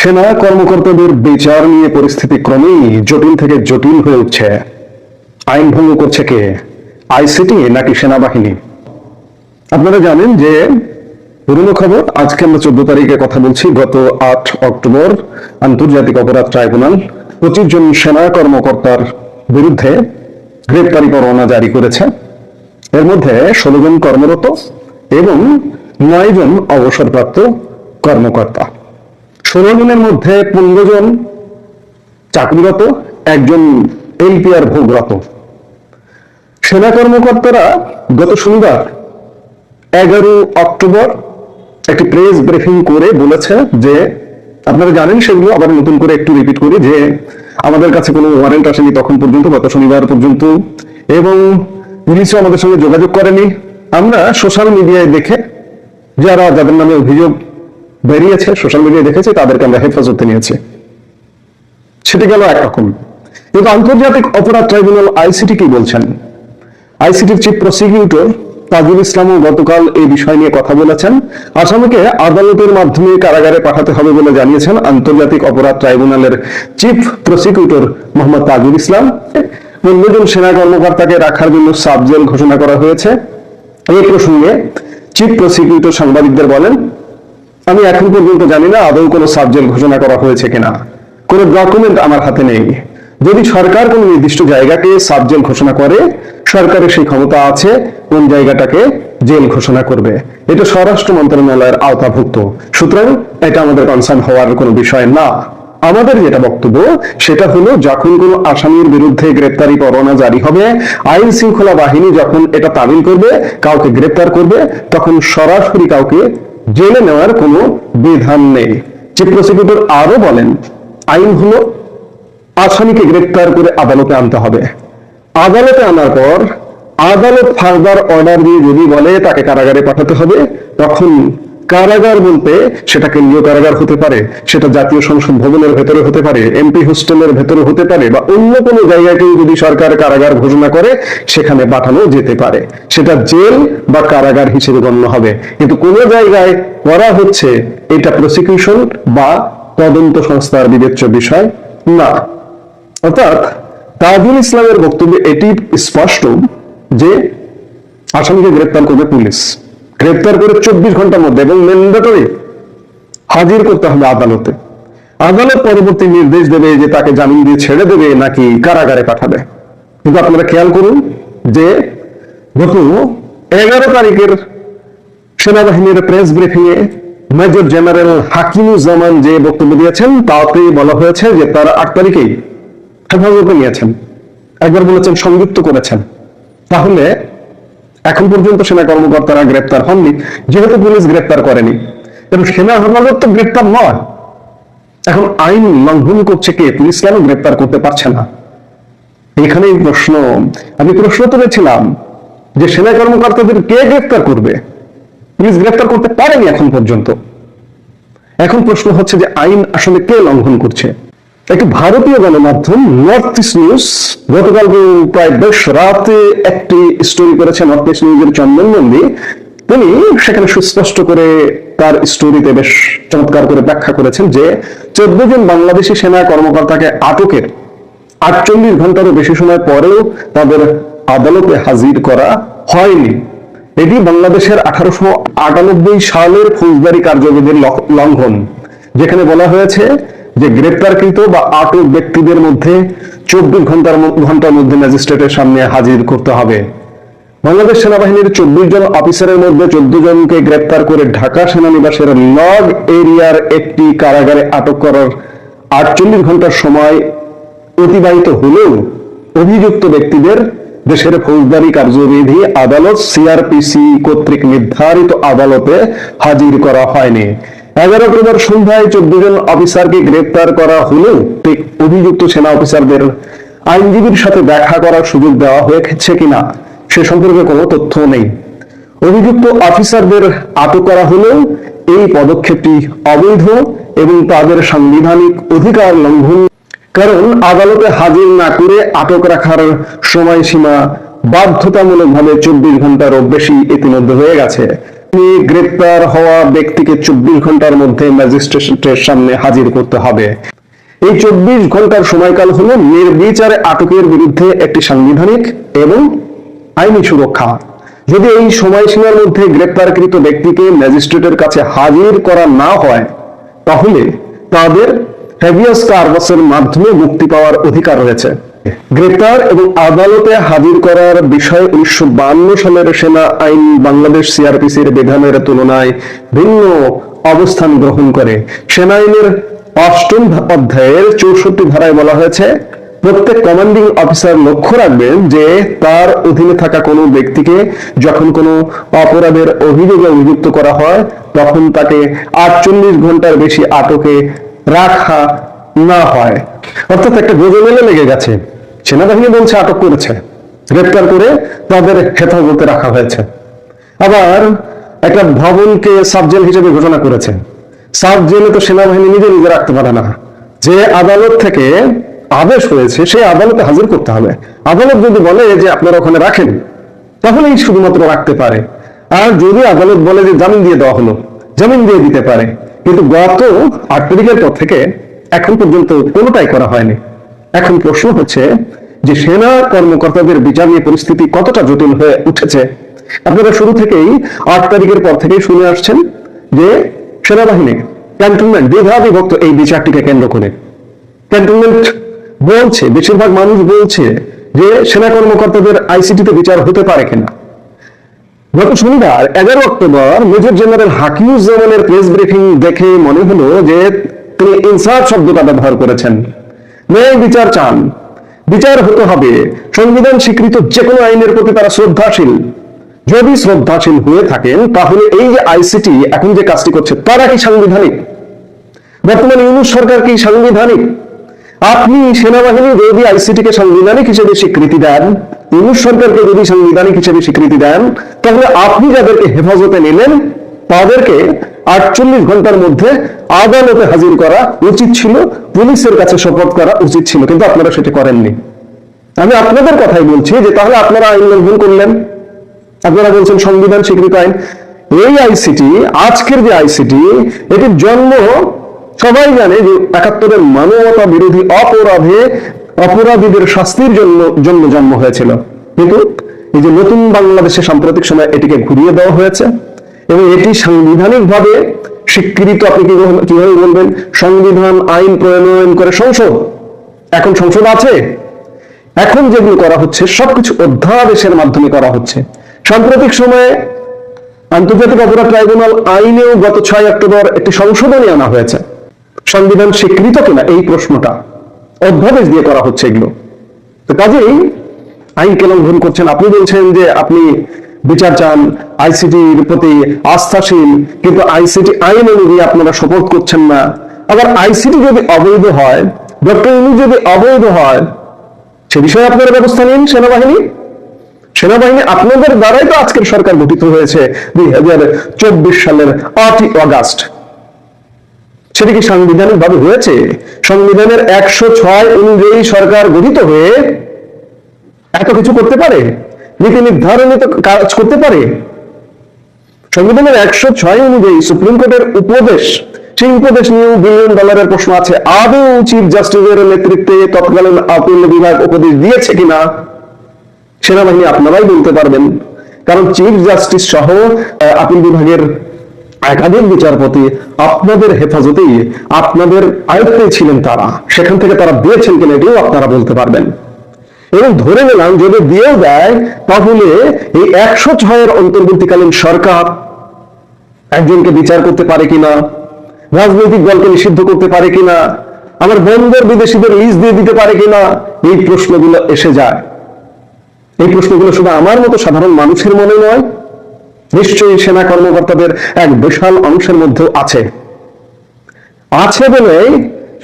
সেনা কর্মকর্তাদের বিচার নিয়ে পরিস্থিতি ক্রমেই জটিল থেকে জটিল হয়ে উঠছে। আইন ভঙ্গ করছে কে? আইসিটি নাকি সেনাবাহিনী? আপনারা জানেন যে পুরনো খবর, আজকে আমরা চোদ্দ তারিখে কথা বলছি, গত আট অক্টোবর আন্তর্জাতিক অপরাধ ট্রাইব্যুনাল পঁচিশ জন সেনা কর্মকর্তার বিরুদ্ধে গ্রেপ্তারি পরোয়ানা জারি করেছে। এর মধ্যে ষোলো জন কর্মরত এবং নয় জন অবসরপ্রাপ্ত কর্মকর্তা। ষোলো জনের মধ্যে পনেরো জন চাকরিরত, একজন এলপিআর ভোগরত। সেনা কর্মকর্তারা গত শনিবার এগারো অক্টোবর একটি প্রেস ব্রিফিং করে বলেছে যে, আপনারা জানেন সেগুলো, আবার নতুন করে একটু রিপিট করি যে, আমাদের কাছে কোনো ওয়ারেন্ট আসেনি তখন পর্যন্ত, গত শনিবার পর্যন্ত, এবং পুলিশও আমাদের সঙ্গে যোগাযোগ করেনি আমরা সোশ্যাল মিডিয়ায় দেখে, যারা যাদের নামে অভিযোগ বেরিয়েছে সোশ্যাল মিডিয়ায় দেখেছে, তাদেরকে আমরা হেফাজতে নিয়েছি। সেটি গেল একরকম কিন্তু আন্তর্জাতিক অপরাধ ট্রাইব্যুনাল আইসিটি কি বলছেন? আইসিটির চিফ প্রসিকিউটর তাজুল ইসলামও গতকাল এই বিষয় নিয়ে কথা বলেছেন। আসামিকে আদালতের মাধ্যমে কারাগারে পাঠাতে হবে বলে জানিয়েছেন আন্তর্জাতিক অপরাধ ট্রাইব্যুনালের চিফ প্রসিকিউটর মোহাম্মদ তাজুল ইসলাম। পনেরো জন সেনা কর্মকর্তাকে রাখার জন্য সাব জেল ঘোষণা করা হয়েছে। এই প্রসঙ্গে চিফ প্রসিকিউটর সাংবাদিকদের বলেন আমি এখন পর্যন্ত জানি না আদৌ কোনো সাবজেক্ট ঘোষণা করা হয়েছে কিনা। কোনো ডকুমেন্ট আমার হাতে নেই। যদি সরকার কোনো নির্দিষ্ট জায়গাকে সাবজেল ঘোষণা করে, সরকারের সেই ক্ষমতা আছে, কোন জায়গাটাকে জেল ঘোষণা করবে। এটা স্বরাষ্ট্র মন্ত্রণালয়ের আওতাভুক্ত। সুতরাং এটা আমাদের কনসার্ন হওয়ার কোনো বিষয় না। আমাদের যেটা বক্তব্য, সেটা হলো যখন কোনো আসামির বিরুদ্ধে গ্রেপ্তারি পরোয়ানা জারি হবে, আইন শৃঙ্খলা বাহিনী যখন এটা তামিল করবে, কাউকে গ্রেপ্তার করবে, তখন সরাসরি কাউকে জেলে নেওয়ার কোনো বিধান নেই। চিফ প্রসিকিউটর আরও বলেন, আইন হলো আসামিকে গ্রেপ্তার করে আদালতে আনতে হবে। আদালতে আনার পর আদালত ফার্দার অর্ডার দিয়ে যদি বলে তাকে কারাগারে পাঠাতে হবে, তখন কারাগার বলতে সেটা কেন্দ্রীয় কারাগার হতে পারে, সেটা জাতীয় সংসদ ভবনের ভেতরে হতে পারে এমপি হোস্টেলের ভেতরে হতে পারে, বা অন্য কোনো জায়গাকেও যদি সরকার কারাগার ঘোষণা করে, সেখানে পাঠানো যেতে পারে। সেটা জেল বা কারাগার হিসেবে গণ্য হবে। কিন্তু কোন জায়গায় করা হচ্ছে এটা প্রসিকিউশন বা তদন্ত সংস্থার বিবেচ্য বিষয় না। অর্থাৎ তাজুল ইসলামের বক্তব্যে এটি স্পষ্ট যে আসামিকে গ্রেপ্তার করবে পুলিশ। গ্রেপ্তার করে চব্বিশ ঘণ্টার মধ্যে এবং ম্যান্ডেটরি হাজির করতে হবে আদালতে। আদালত পরবর্তী নির্দেশ দেবে যে তাকে জামিন দিয়ে ছেড়ে দেবে নাকি কারাগারে পাঠাবে। কিন্তু আপনারা খেয়াল করুন যে গত এগারো তারিখের সেনাবাহিনীর প্রেস ব্রিফিং এ মেজর জেনারেল হাকিমুজ্জামান যে বক্তব্য দিয়েছেন তাতে বলা হয়েছে যে তারা আট তারিখেই হেফাজতে নিয়েছেন। একবার বলেছেন, সংযুক্ত করেছেন। তাহলে এখন পর্যন্ত সেনা কর্মকর্তারা গ্রেপ্তার হননি, যেহেতু পুলিশ গ্রেপ্তার করেনি। এবং সেনা হেফাজত তো গ্রেপ্তার নয়। এখন আইন লঙ্ঘন করছে কে, পুলিশ কেন গ্রেপ্তার করতে পারছে না? এখানেই প্রশ্ন। আমি প্রশ্ন তুলেছিলাম যে সেনা কর্মকর্তাদের কে গ্রেপ্তার করবে? পুলিশ গ্রেপ্তার করতে পারেনি এখন পর্যন্ত। এখন প্রশ্ন হচ্ছে যে আইন আসলে কে লঙ্ঘন করছে? একটি ভারতীয় গণমাধ্যম নর্থ ইস্ট নিউজ গতকাল প্রায় বেশ রাতে একটি স্টোরি করেছে নর্থ ইস্ট নিউজের চন্দন নন্দী। তিনি সেখানে সুস্পষ্ট করে তার স্টোরিতে বেশ চমৎকার করে ব্যাখ্যা করেছেন যে চোদ্দ জন বাংলাদেশি সেনা কর্মকর্তাকে আটকের আটচল্লিশ ঘন্টারও বেশি সময় পরেও তাদের আদালতে হাজির করা হয়নি। এটি বাংলাদেশের আঠারোশো আটানব্বই সালের ফৌজদারি কার্যবিধির লঙ্ঘন, যেখানে বলা হয়েছে যে গ্রেপ্তারকৃত বা আটক ব্যক্তিদের মধ্যে চব্বিশ ঘণ্টার ঘণ্টার মধ্যে ম্যাজিস্ট্রেটের সামনে হাজির করতে হবে। বাংলাদেশ সেনাবাহিনীর চব্বিশ জন অফিসারের মধ্যে চোদ্দ জনকে গ্রেপ্তার করে ঢাকা সেনানিবাসের লগ এরিয়ার একটি কারাগারে আটক করার আটচল্লিশ ঘণ্টার সময় অতিবাহিত হলেও অভিযুক্ত ব্যক্তিদের দেশের ফৌজদারি কার্যবিধি আদালত সিআরপিসি কর্তৃক নির্ধারিত আদালতে হাজির করা হয়নি। এগারো অক্টোবর সন্ধ্যায় চোদ্দ জন অফিসারকে গ্রেপ্তার করা হলেও অভিযুক্ত সেনা অফিসারদের আইনজীবীর সাথে দেখা করার সুযোগ দেওয়া হয়েছে কিনা সে সম্পর্কে কোনো তথ্য নেই। অভিযুক্ত অফিসারদের আটক করা হলেও এই পদক্ষেপটি অবৈধ এবং তাদের সাংবিধানিক অধিকার লঙ্ঘন কারণ আদালতে হাজির না করে আটক রাখার সময়সীমা বাধ্যতামূলকভাবে চব্বিশ ঘন্টারও বেশি ইতিমধ্যে হয়ে গেছে। গ্রেপ্তার হওয়া ব্যক্তিকে চব্বিশ ঘণ্টার মধ্যে ম্যাজিস্ট্রেটের সামনে হাজির করতে হবে। এই চব্বিশ ঘণ্টার সময়কাল হলো নির্বিচারে আটকের বিরুদ্ধে একটি সাংবিধানিক এবং আইনি সুরক্ষা। যদি এই সময়সীমার মধ্যে গ্রেপ্তারকৃত ব্যক্তিকে ম্যাজিস্ট্রেটের কাছে হাজির করা না হয়, তাহলে তাদের হ্যাভিয়াস কার্বাসের মাধ্যমে মুক্তি পাওয়ার অধিকার রয়েছে। গ্রেপ্তার এবং আদালতে হাজির করার বিষয়ে উনিশশো সালের সেনা আইন বাংলাদেশ সিআরপিসির বিধানের তুলনায় ভিন্ন অবস্থান গ্রহণ করে। সেনা আইনের অষ্টম অধ্যায়ের চৌষট্টি ধারায় বলা হয়েছে, প্রত্যেক কমান্ডিং অফিসার লক্ষ্য রাখবেন যে তার অধীনে থাকা কোনো ব্যক্তিকে যখন কোনো অপরাধের অভিযোগে অভিযুক্ত করা হয়, তখন তাকে আটচল্লিশ ঘণ্টার বেশি আটকে রাখা না হয়। অর্থাৎ একটা গোজমেলে লেগে গেছে। সেনাবাহিনী বলছে আটক করেছে। গ্রেপ্তার করে তাদের হেফাজতে রাখা হয়েছে। আবার একটা ভবনকে সাব জেল হিসেবে ঘোষণা করেছে। সাব জেলে তো সেনাবাহিনী নিজে নিজে রাখতে পারে না। যে আদালত থেকে আদেশ হয়েছে, সেই আদালতে হাজির করতে হবে। আদালত যদি বলে যে আপনারা ওখানে রাখেন, তাহলেই শুধুমাত্র রাখতে পারে। আর যদি আদালত বলে যে জামিন দিয়ে দেওয়া হলো, জামিন দিয়ে দিতে পারে। কিন্তু গত আট তারিখের পর থেকে এখন পর্যন্ত কোনোটাই করা হয়নি। এখন প্রশ্ন হচ্ছে যে সেনা কর্মকর্তাদের বিচার নিয়ে পরিস্থিতি কতটা জটিল হয়ে উঠেছে? আপনারা শুরু থেকেই আট তারিখের পর থেকেই শুনে আসছেন যে সেনাবাহিনী, ক্যান্টনমেন্ট দ্বিধা বিভক্ত এই বিচারটিকে কেন্দ্র করে। ক্যান্টনমেন্ট বলছে, বেশিরভাগ মানুষ বলছে যে সেনা কর্মকর্তাদের আইসিটিতে বিচার হতে পারে কিনা। গত শনিবার, এগারো অক্টোবর, মেজর জেনারেল হাকিউজ্জামানের প্রেস ব্রিফিং দেখে মনে হলো যে তিনি ইনসাফ শব্দটা ব্যবহার করেছেন। ন্যায় বিচার চান। বিচার হতে হবে। সংবিধান স্বীকৃত যে কোনো আইনের প্রতি তারা শ্রদ্ধাশীল। যদি শ্রদ্ধাশীল হয়ে থাকেন, তাহলে এই যে আইসিটি এখন যে কাজটি করছে, তারা কি সাংবিধানিক? বর্তমানে ইউনুস সরকার কি সাংবিধানিক? আপনি সেনাবাহিনী যদি আইসিটিকে সাংবিধানিক হিসেবে স্বীকৃতি দেন, ইউনুস সরকারকে যদি সাংবিধানিক হিসেবে স্বীকৃতি দেন, তাহলে আপনি যাদেরকে হেফাজতে নিলেন, তাদেরকে আটচল্লিশ ঘণ্টার মধ্যে আদালতে হাজির করা উচিত ছিল, পুলিশের কাছে শপথ করা উচিত ছিল, কিন্তু আপনারা সেটা করেননি। আমি আপনাদের কথাই বলছি যে তাহলে আপনারা আইন লঙ্ঘন করলেন। আপনারা বলছেন সংবিধান স্বীকৃত আইন। এই আইসিটি, আজকের যে আইসিটি, এটির জন্ম সবাই জানে যে একাত্তরের মানবতা বিরোধী অপরাধে অপরাধীদের শাস্তির জন্য জন্য জন্ম হয়েছিল। কিন্তু এই যে নতুন বাংলাদেশে সাম্প্রতিক সময় এটিকে ঘুরিয়ে দেওয়া হয়েছে এবং এটি সাংবিধানিক ভাবে স্বীকৃত, আপনি কীভাবে বলবেন? সংবিধান, আইন প্রণয়ন করে সংসদ। এখন সংসদ আছে। এখন যেগুলো করা হচ্ছে, সবকিছু অধ্যাদেশের মাধ্যমে করা হচ্ছে। সাম্প্রতিক সময়ে আন্তর্জাতিক অপরাধ ট্রাইব্যুনাল আইনেও গত ছয় অক্টোবর একটি সংশোধনী আনা হয়েছে। সংবিধান স্বীকৃত কিনা, এই প্রশ্নটা অধ্যাদেশ দিয়ে করা হচ্ছে এগুলো। তো কাজেই আইন আইনকে লঙ্ঘন করছেন। আপনি বলছেন যে আপনি বিচার চান আইসিটির প্রতি আস্থাশীল, কিন্তু আইসিটি আইন অনুযায়ী আপনারা শপথ করছেন না। আবার আইসিটি যদি অবৈধ হয় ডক্টর ইনু যদি অবৈধ হয়, সে বিষয়ে আপনারা ব্যবস্থা নিন সেনাবাহিনী। সেনাবাহিনী আপনাদের দ্বারাই তো আজকের সরকার গঠিত হয়েছে দুই হাজার চব্বিশ সালের আটই অগাস্ট সেটি কি সাংবিধানিক ভাবে হয়েছে? সংবিধানের একশো ছয় অনুযায়ী সরকার গঠিত হয়ে এত কিছু করতে পারে? নীতি নির্ধারণিত কাজ করতে পারে। সংবিধানের একশো ছয় অনুযায়ী সুপ্রিম কোর্টের উপদেশ, সেই উপদেশ নিয়েও বিলিয়ন ডলারের প্রশ্ন আছে। আদৌ চিফ জাস্টিসের নেতৃত্বে তৎকালীন আপিল বিভাগ উপদেশ দিয়েছে কিনা? সেনাবাহিনী আপনারাই বলতে পারবেন। কারণ চিফ জাস্টিস সহ আপিল বিভাগের একাধিক বিচারপতি আপনাদের হেফাজতেই আপনাদের আয়ত্তে ছিলেন তারা। সেখান থেকে তারা দিয়েছেন কিনা এটিও আপনারা বলতে পারবেন। এবং ধরে নিলাম যদি দিয়েও দেয়, তাহলে এই একশো ছয়ের অন্তর্বর্তীকালীন সরকার একজনকে বিচার করতে পারে কিনা? রাজনৈতিক দলকে নিষিদ্ধ করতে পারে কিনা? আমার বন্দর বিদেশিদের লিজ দিয়ে দিতে পারে কিনা? এই প্রশ্নগুলো এসে যায়। এই প্রশ্নগুলো শুধু আমার মতো সাধারণ মানুষের মনে নয়, নিশ্চয়ই সেনা কর্মকর্তাদের এক বিশাল অংশের মধ্যে আছে। আছে বলে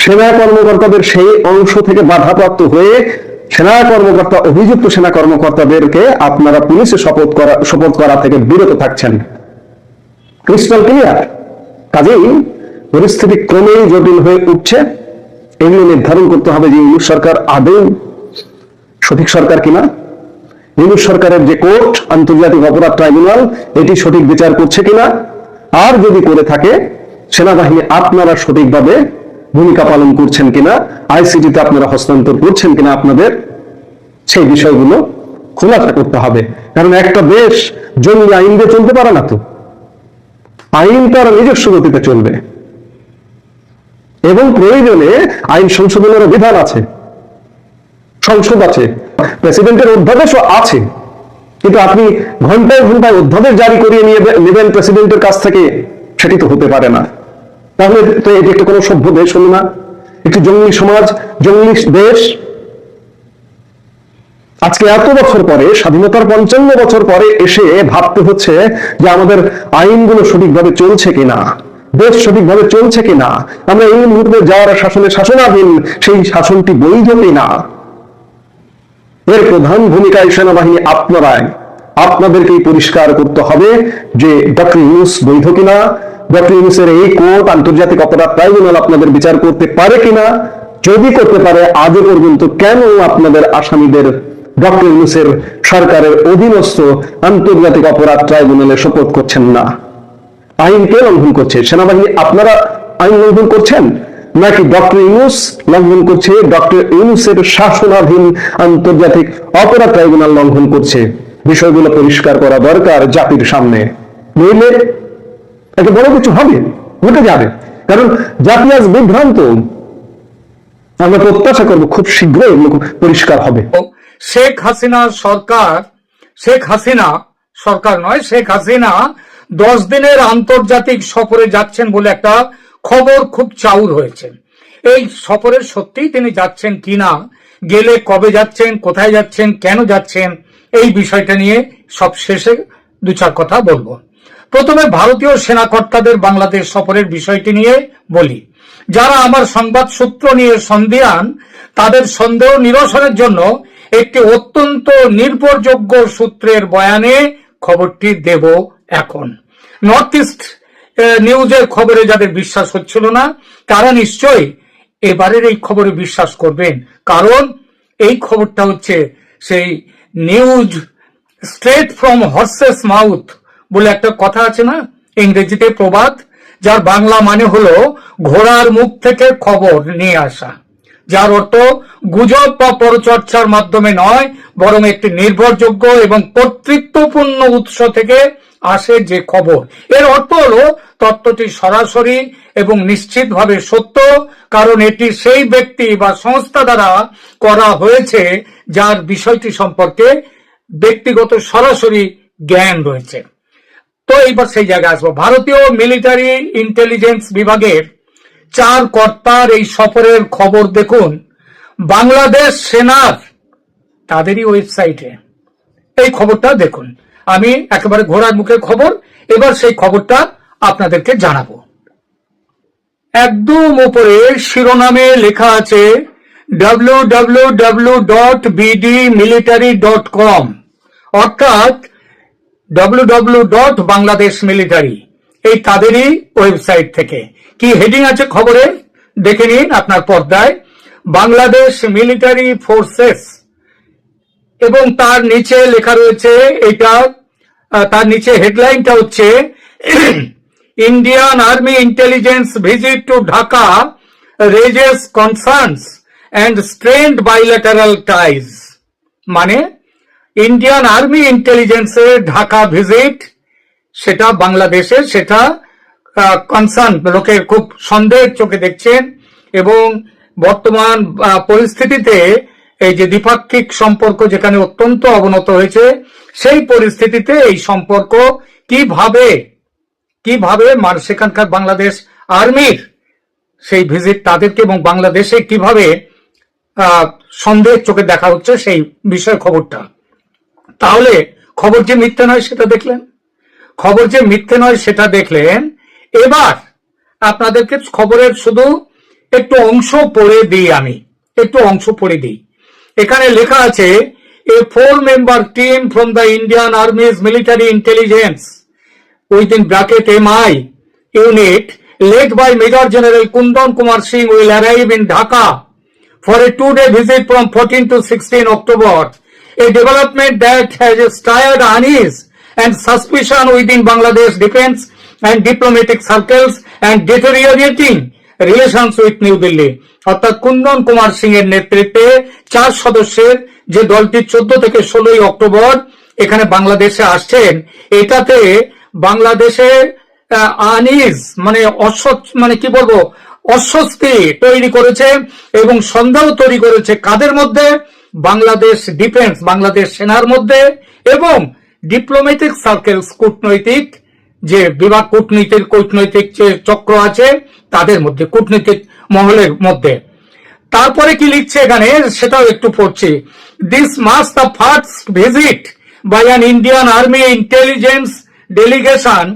সেনা কর্মকর্তাদের সেই অংশ থেকে বাধাপ্রাপ্ত হয়ে সেনা কর্মকর্তা, অভিযুক্ত সেনা কর্মকর্তাদেরকে আপনারা পুলিশে শপথ করা শপথ করা থেকে বিরত থাকছেন। ক্রিস্টাল ক্লিয়ার কাজেই পরিস্থিতি ক্রমেই জটিল হয়ে উঠছে। এগুলো নির্ধারণ করতে হবে যে ইউনুস সরকার আদৌ সঠিক সরকার কিনা। ইউনুস সরকারের যে কোর্ট, আন্তর্জাতিক অপরাধ ট্রাইব্যুনাল, এটি সঠিক বিচার করছে কিনা। আর যদি করে থাকে, সেনাবাহিনী আপনারা সঠিকভাবে ভূমিকা পালন করছেন কিনা আইসিটিতে আপনারা হস্তান্তর করছেন কিনা আপনাদের, সেই বিষয়গুলো খোলাসা করতে হবে। কারণ একটা দেশ জঙ্গি আইন দিয়ে চলতে পারে না তো। আইন তার নিজস্ব গতিতে চলবে। এবং প্রয়োজনে আইন সংশোধনের বিধান আছে। সংসদ আছে, প্রেসিডেন্টের অধ্যাদেশও আছে। কিন্তু আপনি ঘন্টায় ঘন্টায় অধ্যাদেশ জারি করিয়ে নিয়ে নেবেন প্রেসিডেন্টের কাছ থেকে, সেটি তো হতে পারে না। তাহলে তো এটি একটা কোনো সভ্য দেশ, হলো না। একটি জঙ্গলি সমাজ জঙ্গলি দেশ। আজকে এত বছর পরে, স্বাধীনতার পঞ্চান্ন বছর পরে এসে ভাবতে হচ্ছে যে আমাদের আইনগুলো সঠিকভাবে চলছে কিনা, দেশ সঠিকভাবে চলছে কিনা, আমরা এই মুহূর্তে যারা শাসনে শাসনাধীন, সেই শাসনটি বৈধ কিনা। এর প্রধান ভূমিকায় সেনাবাহিনী আপনারাই, আপনাদেরকেই পরিষ্কার করতে হবে যে ডক্টর ইউনুস বৈধ কিনা ডক্টর এই কোর্ট আন্তর্জাতিক অপরাধ ট্রাইব্যুনাল আপনাদের বিচার করতে পারে কিনা, যদি করতে পারে, আজও পর্যন্ত কেন আপনাদের আসামিদের ডক্টর ইউনুসের সরকারের অধীনস্থ আন্তর্জাতিক অপরাধ ট্রাইব্যুনালে শপথ করছেন না? আইন কে লঙ্ঘন করছে? সেনাবাহিনী আপনারা আইন লঙ্ঘন করছেন? নাকি ডক্টর ইউনুস লঙ্ঘন করছে? ডক্টর ইউনুসের শাসনাধীন আন্তর্জাতিক অপরাধ ট্রাইব্যুনাল লঙ্ঘন করছে? বিষয়গুলো পরিষ্কার করা দরকার জাতির সামনে। নইলে একটা বড় কিছু হবে, ঘটে যাবে। কারণ জাতি আজ বিভ্রান্ত। আমরা প্রত্যাশা করব খুব শীঘ্রই পরিষ্কার হবে। শেখ হাসিনা সরকার, শেখ হাসিনা সরকার নয়, শেখ হাসিনা দশ দিনের আন্তর্জাতিক সফরে যাচ্ছেন বলে একটা খবর খুব চাউর হয়েছে। এই সফরের সত্যিই তিনি যাচ্ছেন কিনা গেলে কবে যাচ্ছেন, কোথায় যাচ্ছেন, কেন যাচ্ছেন, এই বিষয়টা নিয়ে সব শেষে দু চার কথা বলব। প্রথমে ভারতীয় সেনাকর্তাদের বাংলাদেশ সফরের বিষয়টি নিয়ে বলি। যারা আমার সংবাদ সূত্র নিয়ে সন্দেহান, তাদের সন্দেহ নিরসনের জন্য একটি অত্যন্ত নির্ভরযোগ্য সূত্রের বয়ানে খবরটি দেব এখন। নর্থ ইস্ট নিউজের খবরে যাদের বিশ্বাস হচ্ছিল না, তারা নিশ্চয়ই এবারের এই খবরে বিশ্বাস করবেন। কারণ এই খবরটা হচ্ছে সেই news straight from horse's mouth বলে একটা কথা আছে না? ইংরেজিতে প্রবাদ, যার বাংলা মানে হলো ঘোড়ার মুখ থেকে খবর নিয়ে আসা। যার অর্থ গুজব বা পরচর্চার মাধ্যমে নয়, বরং একটি নির্ভরযোগ্য এবং কর্তৃত্বপূর্ণ উৎস থেকে আসে যে খবর। এর অর্থ হলো তত্ত্বটি সরাসরি এবং নিশ্চিতভাবে সত্য, কারণ এটি সেই ব্যক্তি বা সংস্থা দ্বারা করা হয়েছে যার বিষয়টি সম্পর্কে ব্যক্তিগত সরাসরি জ্ঞান রয়েছে। তো এইবার সেই জায়গায় আসব। ভারতীয় মিলিটারি ইন্টেলিজেন্স বিভাগের চার কর্তার এই সফরের খবর দেখুন। বাংলাদেশ সেনার, তাদেরই ওয়েবসাইটে এই খবরটা দেখুন। আমি একেবারে ঘোড়ার মুখের খবর, এবার সেই খবরটা আপনাদেরকে জানাব। একদম উপরে শিরোনামে লেখা আছে W W W dot BD military dot com অর্থাৎ ডাব্লিউ ডট বাংলাদেশ মিলিটারি এই তাদেরই ওয়েবসাইট থেকে। কি হেডিং আছে খবরে? দেখে নিন আপনার পর্দায়। বাংলাদেশ মিলিটারি ফোর্সেস এবং তার নিচে লেখা রয়েছে এটা তার নিচে হেডলাইনটা হচ্ছে Indian army intelligence visit to Dhaka raises concerns and strained bilateral ties মানে ইন্ডিয়ান আর্মি ইন্টেলিজেন্সের ঢাকা ভিজিট সেটা বাংলাদেশের, সেটা কনসার্ন লোকের খুব সন্দেহের চোখে দেখছেন এবং বর্তমান পরিস্থিতিতে এই যে দ্বিপাক্ষিক সম্পর্ক যেখানে অত্যন্ত অবনত হয়েছে, সেই পরিস্থিতিতে এই সম্পর্ক কীভাবে কীভাবে মান- সেখানকার বাংলাদেশ আর্মির সেই ভিজিট তাদেরকে এবং বাংলাদেশে কীভাবে সন্দেহের চোখে দেখা হচ্ছে সেই বিষয় খবরটা। তাহলে খবর যে মিথ্যে নয় সেটা দেখলেন? খবর যে মিথ্যে নয় সেটা দেখলেন? এবার আপনাদেরকে খবরের শুধু একটু অংশ পড়ে দিই আমি। একটু অংশ পড়ে দিই। এখানে লেখা আছে a four member team from the Indian army's military intelligence with in within bracket MI unit led by Major General Kundan Kumar Singh will arrive in Dhaka for a two-day visit from 14 to 16 October. A development that has stirred unease and suspicion within Bangladesh defense and diplomatic circles and deteriorating relations with New Delhi. অর্থাৎ কুন্দন কুমার সিং এর নেতৃত্বে চার সদস্যের যে দলটি চোদ্দ থেকে ষোলোই অক্টোবর এখানে বাংলাদেশে আসছেন এটাতে বাংলাদেশে আনিস মানে অস্বচ্ছ মানে কি বলব অস্বস্তি তৈরি করেছে এবং সন্দেহ তৈরি করেছে কাদের মধ্যে বাংলাদেশ ডিফেন্স, বাংলাদেশ সেনার মধ্যে এবং ডিপ্লোম্যাটিক সার্কেলস কূটনৈতিক যে বিভাগ, কূটনীতির, কূটনৈতিক যে চক্র আছে, তাদের মধ্যে, কূটনৈতিক মহলের মধ্যে। তারপরে কি লিখছে এখানে? সেটাও একটু পড়ছি। This marks the first visit by an Indian army intelligence delegation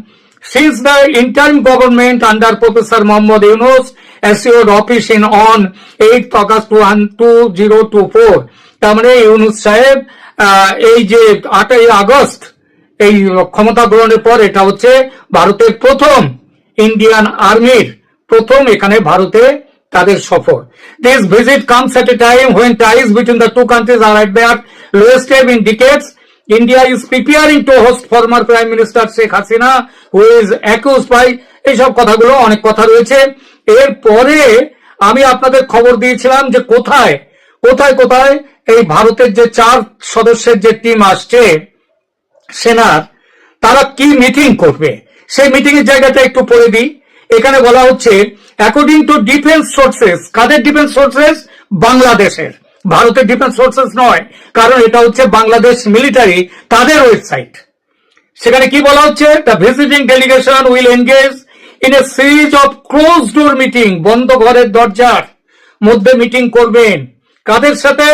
since the interim government under Professor Mohammad Yunus assured office in on 8th August 2024 তার মানে ইউনুস সাহেব এই যে আটই আগস্ট, এই ক্ষমতা গ্রহণের পর এটা হচ্ছে ভারতের প্রথম ইন্ডিয়ান আর্মির, প্রথম এখানে ভারতে তাদের সফর। This visit comes at a time when ties between the two countries are at their lowest in decades India is preparing to host former prime minister Sheikh Hasina who is accused by এইসব কথাগুলো, অনেক কথা রয়েছে। এরপরে আমি আপনাদের খবর দিয়েছিলাম যে কোথায় কোথায় কোথায়? এই ভারতের যে চার সদস্যের যে টিম আসছে, সেনার, তারা কি মিটিং করবে? সেই মিটিং এর জায়গাটা একটু পড়ে দিই। এখানে বলা হচ্ছে অ্যাকর্ডিং টু ডিফেন্স সোর্সেস কাদের ডিফেন্স সোর্সেস বাংলাদেশের। ভারতের ডিফেন্স সোর্সেস নয়, কারণ এটা হচ্ছে বাংলাদেশ মিলিটারি তাদের ওয়েবসাইট সেখানে কি বলা হচ্ছে? The visiting delegation will engage in a series of closed door meeting বন্ধ ঘরের দরজার মধ্যে মিটিং করবেন। কাদের সাথে?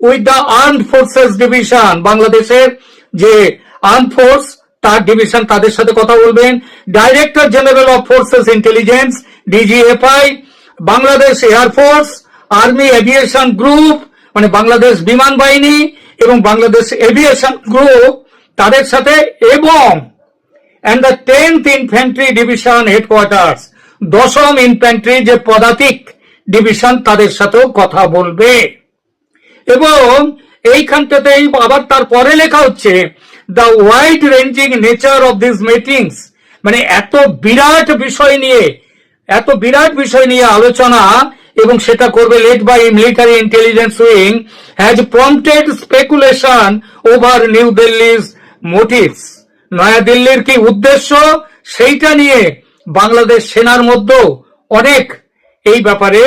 With the armed forces division বাংলাদেশের যে আর্ম ফোর্স তার ডিভিশন তাদের সাথে কথা বলবেন। Director general of forces intelligence DGFI Bangladesh air force army aviation group মানে বাংলাদেশ বিমান বাহিনী এবং বাংলাদেশ এভিয়েশন গ্রুপ তাদের সাথে এবং and the 10th infantry division Headquarters, দশম ইনফ্যান্ট্রি যে পদাতিক ডিভিশন তাদের সাথেও কথা বলবে। এবং এইখানটাতেই আবার তারপরে লেখা হচ্ছে the wide ranging nature of this meetings মানে এত বিরাট বিষয় নিয়ে, এত বিরাট বিষয় নিয়ে আলোচনা, এবং সেটা করবে led by military intelligence wing has prompted speculation over New Delhi's motives নয়াদিল্লির কি উদ্দেশ্য? সেইটা নিয়ে বাংলাদেশ সেনার মধ্যেও অনেক এই ব্যাপারে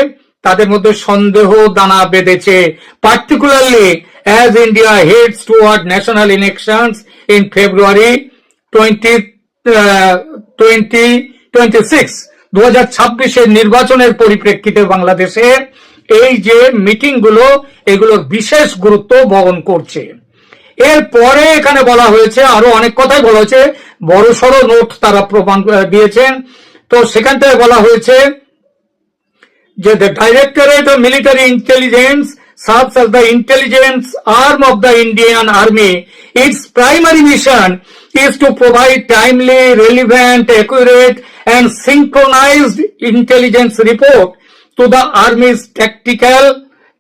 তাদের মধ্যে সন্দেহ দানা বেঁধেছে। Particularly as India heads toward national elections in February twenty twenty twenty six দু হাজার ছাব্বিশের নির্বাচনের পরিপ্রেক্ষিতে বাংলাদেশে এই যে মিটিংগুলো এগুলোর বিশেষ গুরুত্ব বহন করছে। এরপরে এখানে বলা হয়েছে, আরও অনেক কথাই বলা হয়েছে বড় সড়ো নোট তারা প্রমাণ দিয়েছেন। তো সেখান থেকে বলা হয়েছে যে the Directorate of Military Intelligence serves as the intelligence arm of the Indian Army. Its primary mission is to provide timely, relevant, accurate and synchronized intelligence report to the Army's tactical,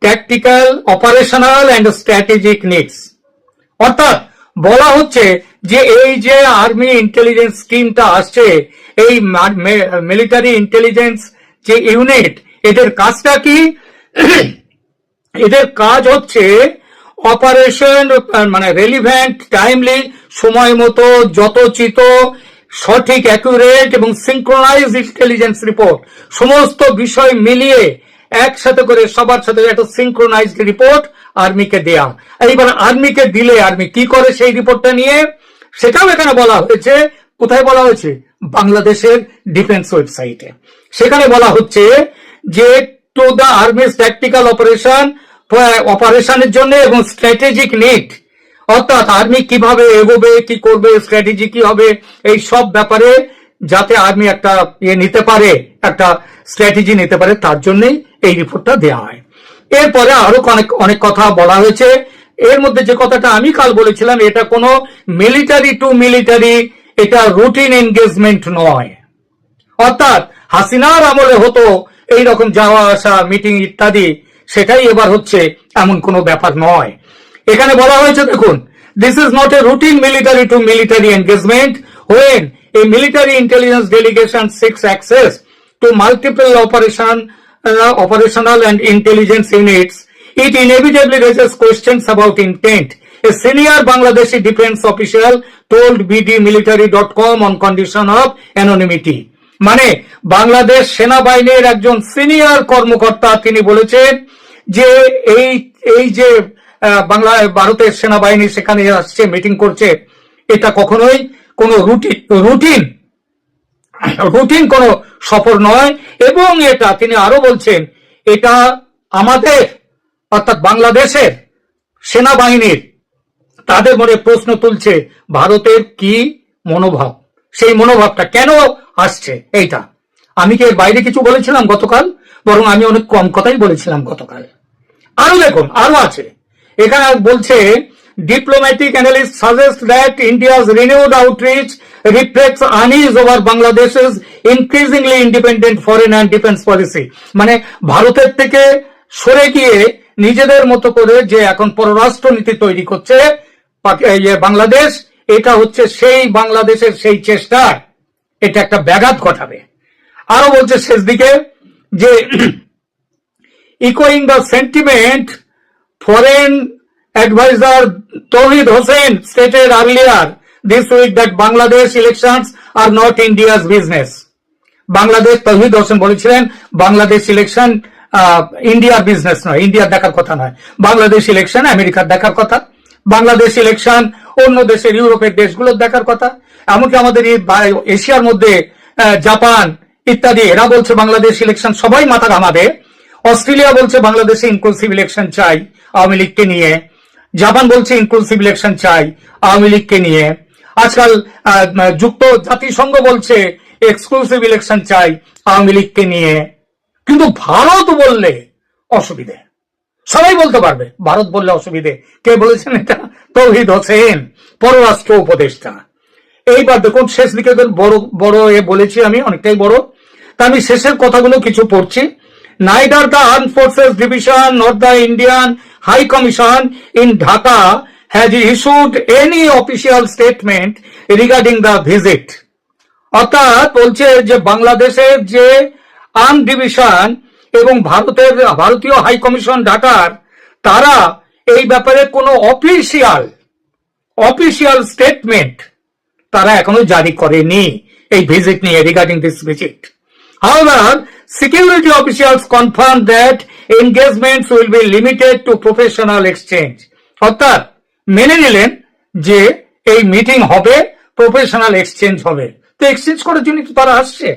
tactical, operational and strategic needs. অর্থাৎ বলা হচ্ছে যে এই যে army intelligence স্কিমটা আসছে এই military intelligence যে ইউনিট এদের কাজটা কি? এদের কাজ হচ্ছে অপারেশন মানে রেলিভেন্ট টাইমলি সময় মতো যথোচিত সঠিক অ্যাকুরেট এবং সিঙ্ক্রোনাইজ ইন্টেলিজেন্স রিপোর্ট সমস্ত বিষয় মিলিয়ে একসাথে করে সবার সাথে একটা সিঙ্ক্রোনাইজড রিপোর্ট আর্মিকে দেয়া। এইবার আর্মিকে দিলে আর্মি কি করে সেই রিপোর্টটা নিয়ে? সেটাও এখানে বলা হয়েছে। কোথায় বলা হয়েছে? বাংলাদেশের ডিফেন্স ওয়েবসাইটে সেখানে বলা হচ্ছে যে to the army's tactical operation অপারেশনের জন্য এবং স্ট্র্যাটেজিক নিড অর্থাৎ আর্মি কীভাবে এগোবে, কি করবে স্ট্র্যাটেজি কি হবে, এই সব ব্যাপারে যাতে আর্মি একটা ইয়ে নিতে পারে, একটা স্ট্র্যাটেজি নিতে পারে, তার জন্যই এই রিপোর্টটা দেওয়া হয়। এরপরে আরও অনেক অনেক কথা বলা হয়েছে। এর মধ্যে যে কথাটা আমি কাল বলেছিলাম, এটা কোনো মিলিটারি টু মিলিটারি এটা রুটিন এনগেজমেন্ট নয়। অর্থাৎ হাসিনার আমলে হতো এই রকম যাওয়া, আসা মিটিং ইত্যাদি, সেটাই এবার হচ্ছে এমন কোনো ব্যাপার নয়। এখানে বলা হয়েছে, দেখুন this is not a routine military to military engagement when a military intelligence delegation seeks access to multiple operation operational and intelligence unit it inevitably raises questions about intent a senior Bangladeshi defence official told BD military dot com on condition of anonymity মানে বাংলাদেশ সেনাবাহিনীর একজন senior কর্মকর্তা তিনি বলেছেন যে এই এই যে বাংলা, ভারতের সেনাবাহিনী সেখানে আসছে, মিটিং করছে, এটা কখনোই কোনো রুটিন রুটিন রুটিন কোন সফর নয়। এবং এটা তিনি আরও বলছেন, এটা আমাদের, অর্থাৎ বাংলাদেশের সেনাবাহিনীর তাদের মনে প্রশ্ন তুলছে ভারতের কি মনোভাব? সেই মনোভাবটা কেন আসছে এইটা? আমি কি বাইরে কিছু বলেছিলাম গতকাল? বরং আমি অনেক কম কথাই বলেছিলাম গতকাল। আরও দেখুন, আরও আছে। এখানে বলছে diplomatic analyst suggest that India's renewed outreach reflects unease over বাংলাদেশের increasingly independent foreign and defence policy মানে ভারতের থেকে সরে গিয়ে নিজেদের মতো করে যে এখন পররাষ্ট্র নীতি তৈরি করছে ইয়ে বাংলাদেশ এটা হচ্ছে সেই বাংলাদেশের সেই চেষ্টা এটা একটা ব্যাঘাত ঘটাবে। আরও বলছে শেষ দিকে যে echoing the sentiment foreign advisor Tawhid Hossain stated earlier this week that Bangladesh elections are not India's business. Bangladesh তহিদ হোসেন বলেছিলেন, বাংলাদেশ ইলেকশন ইন্ডিয়ার বিজনেস নয় ইন্ডিয়ার দেখার কথা নয়। বাংলাদেশ ইলেকশন আমেরিকার দেখার কথা। বাংলাদেশ ইলেকশন অন্য দেশের, ইউরোপের দেশগুলোর দেখার কথা। এমনকি আমাদের এই এশিয়ার মধ্যে জাপান ইত্যাদি, এরা বলছে বাংলাদেশ ইলেকশন সবাই মাথা ঘামাবে। অস্ট্রেলিয়া বলছে বাংলাদেশে ইনক্লুসিভ ইলেকশন চাই আওয়ামী লীগকে নিয়ে। জাপান বলছে ইনক্লুসিভ ইলেকশন চাই আওয়ামী লীগকে নিয়ে। আজকাল যুক্ত জাতিসংঘ বলছে এক্সক্লুসিভ ইলেকশন চাই আওয়ামী লীগকে নিয়ে। কিন্তু ভারত বললে অসুবিধে। সবাই বলতে পারবে, ভারত বললে অসুবিধে। কে বলেছেন এটা? তৌহিদ হোসেন, পররাষ্ট্র উপদেষ্টা। এইবার দেখুন, শেষ দিকে বড় বড় এ বলেছি আমি, অনেকটাই বড়। তা আমি শেষের কথাগুলো কিছু পড়ছি। Neither the armed forces division not the Indian high commission in Dhaka has issued any official statement regarding the visit অর্থাৎ বলছে যে বাংলাদেশের যে আর্ম ডিভিশন এবং ভারতের ভারতীয় হাই কমিশন ঢাকার, তারা এই ব্যাপারে কোনো অফিসিয়াল অফিসিয়াল স্টেটমেন্ট তারা এখনও জারি করেনি এই ভিজিট নিয়ে regarding this visit However, security officials confirm that engagements will be limited to professional exchange অর্থাৎ মেনে নিলেন যে এই মিটিং হবে প্রফেশনাল এক্সচেঞ্জ হবে। তো এক্সচেঞ্জ করার জন্য তো তারা আসছে?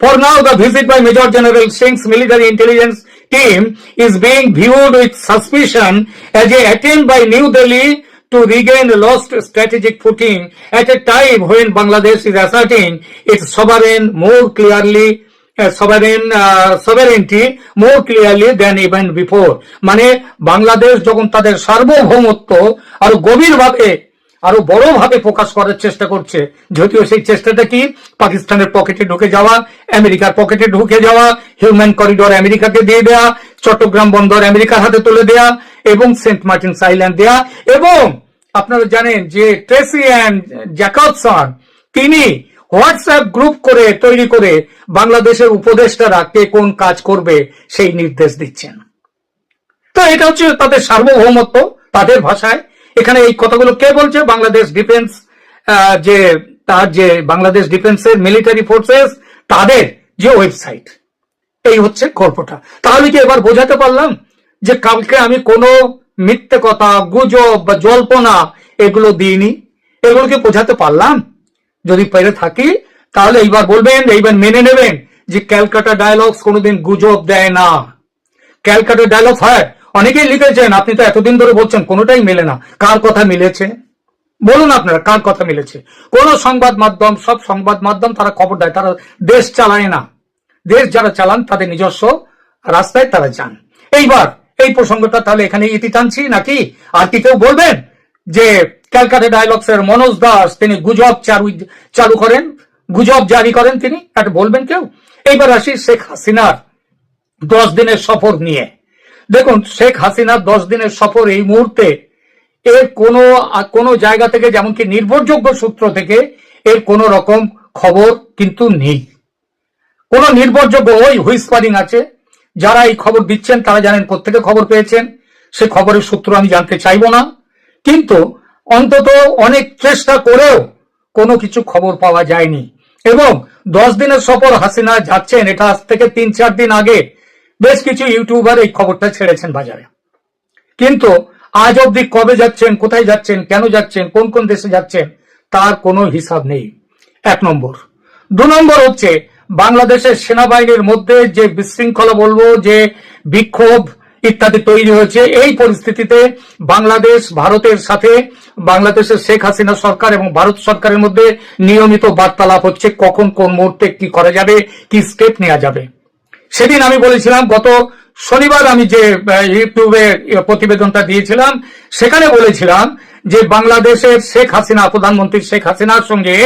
For now, the visit by Major General Singh's military intelligence team is being viewed with suspicion as a attempt by New Delhi to regain lost strategic footing at a time when Bangladesh is asserting its sovereign more clearly uh, sovereign uh, sovereignty more clearly than even before মানে বাংলাদেশ যখন তাদের সার্বভৌমত্ব আরও গভীরভাবে আরও বড়ভাবে প্রকাশ করার চেষ্টা করছে। যদিও সেই চেষ্টাটা কি? পাকিস্তানের পকেটে ঢুকে যাওয়া, আমেরিকার পকেটে ঢুকে যাওয়া, হিউম্যান করিডোর আমেরিকাকে দিয়ে দেয়া, চট্টগ্রাম বন্দর আমেরিকার হাতে তুলে দেয়া, এবং সেন্ট মার্টিনস আইল্যান্ড দেয়া, এবং আপনারা জানেন যে ট্রেসি অ্যান্ড জ্যাকবসন, তিনি হোয়াটসঅ্যাপ গ্রুপ করে তৈরি করে বাংলাদেশের উপদেষ্টারা কে কোন কাজ করবে সেই নির্দেশ দিচ্ছেন। তো এটা হচ্ছে তাদের সার্বভৌমত্ব, তাদের ভাষায়। এখানে এই কথাগুলো কে বলছে? বাংলাদেশ ডিফেন্স যে তার যে বাংলাদেশ ডিফেন্সের মিলিটারি ফোর্সেস, তাদের যে ওয়েবসাইট, এই হচ্ছে গল্পটা। তাহলে কি এবার বোঝাতে পারলাম যে কালকে আমি কোনো মিথ্যে কথা, গুজব বা জল্পনা এগুলো দিইনি? এগুলোকে বোঝাতে পারলাম? যদি পেরে থাকি, তাহলে এইবার বলবেন, এইবার মেনে নেবেন যে ক্যালকাটা ডায়ালগস কোনোদিন গুজব দেয় না। ক্যালকাটা ডায়লগ হয় অনেকেই লিখেছেন, আপনি তো এতদিন ধরে বলছেন, কোনোটাই মেলে না। কার কথা মিলেছে? বলুন আপনারা, কার কথা মিলেছে? কোন সংবাদ মাধ্যম, সব সংবাদ মাধ্যম তারা খবর দেয়, তারা দেশ চালায় না। দেশ যারা চালান, তাদের নিজস্ব রাস্তায় তারা যান। এইবার, এই প্রসঙ্গটা তাহলে এখানে ইতি টানছি, নাকি? আর কি কেউ বলবেন? যে ক্যালকাটা ডায়লগস এর মনোজ দাস, তিনি গুজব চালু চালু করেন, গুজব জারি করেন তিনি একটা বলবেন কেউ? এইবার আসি শেখ হাসিনার দশ দিনের সফর নিয়ে। দেখুন, শেখ হাসিনার দশ দিনের সফর এই মুহূর্তে এর কোনো কোনো জায়গা থেকে যেমনকি নির্ভরযোগ্য সূত্র থেকে এর কোনো রকম খবর কিন্তু নেই। কোনো নির্ভরযোগ্য ওই হুইসপারিং আছে, যারা এই খবর দিচ্ছেন, তারা জানেন কোথেকে খবর পেয়েছেন, সে খবরের সূত্র আমি জানতে চাইব না। কিন্তু অন্তত অনেক চেষ্টা করেও কোনো কিছু খবর পাওয়া যায়নি। এবং দশ দিনের সফর হাসিনা যাচ্ছেন, এটা আজ থেকে তিন চার দিন আগে বেশ কিছু ইউটিউবার এই খবরটা ছেড়েছেন বাজারে। কিন্তু আজ অবধি কবে যাচ্ছেন, কোথায় যাচ্ছেন, কেন যাচ্ছেন, কোন কোন দেশে যাচ্ছেন, তার কোনো হিসাব নেই। এক নম্বর। দু নম্বর হচ্ছে, বাংলাদেশের সেনাবাহিনীর মধ্যে যে বিশৃঙ্খলা বলব, যে বিক্ষোভ ইত্যাদি তৈরি হয়েছে, এই পরিস্থিতিতে বাংলাদেশ, ভারতের সাথে বাংলাদেশের শেখ হাসিনা সরকার এবং ভারত সরকারের মধ্যে নিয়মিত বার্তালাপ হচ্ছে, কখন কোন মুহূর্তে কি করা যাবে, কি স্টেপ নেওয়া যাবে। সেদিন আমি বলেছিলাম, গত শনিবার আমি যে ইউটিউবে প্রতিবেদনটা দিয়েছিলাম, সেখানে বলেছিলাম যে বাংলাদেশের শেখ হাসিনা, প্রধানমন্ত্রী শেখ হাসিনার সঙ্গে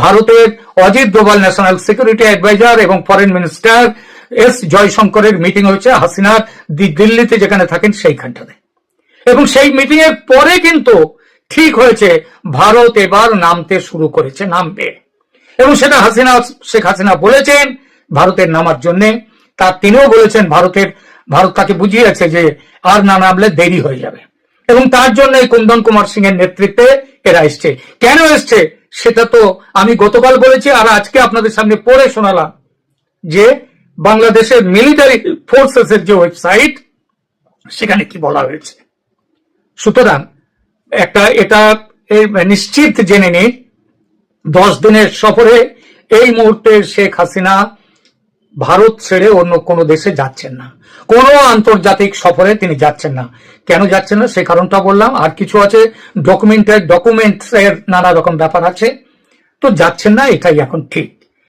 ভারতের Ajit Doval national security adviser এবং ফরেন মিনিস্টার এস জয়শঙ্করের মিটিং হয়েছে হাসিনার দিল্লিতে, যেখানে থাকেন সেইখানটাতে এবং সেই মিটিং এর পরে কিন্তু ঠিক হয়েছে, ভারত এবার নামতে শুরু করেছে, নামবে। এবং সেটা হাসিনা, শেখ হাসিনা বলেছেন, ভারতের নামার জন্য। তার তিনিও বলেছেন ভারতের, ভারত তাকে বুঝিয়েছে যে আর না নামলে দেরি হয়ে যাবে। এবং তার জন্য এই কুন্দন কুমার সিং এর নেতৃত্বে এরা এসছে। কেন এসছে? সেটা তো আমি গতকাল বলেছি আর আজকে আপনাদের সামনে পড়ে শোনালাম যে বাংলাদেশের মিলিটারি ফোর্সেস এর যে ওয়েবসাইট, সেখানে কি বলা হয়েছে? সুতরাং একটা, এটা নিশ্চিত জেনে নিন, দশ দিনের সফরে এই মুহূর্তে শেখ হাসিনা ভারত ছেড়ে অন্য কোনো দেশে যাচ্ছেন না। কোনো আন্তর্জাতিক সফরে তিনি যাচ্ছেন না। কেন যাচ্ছেন না? সে কারণটা বললাম। আর কিছু আছে ডকুমেন্টের ডকুমেন্টস এর নানা রকম ব্যাপার আছে। তো যাচ্ছেন না, এটাই এখন ঠিক।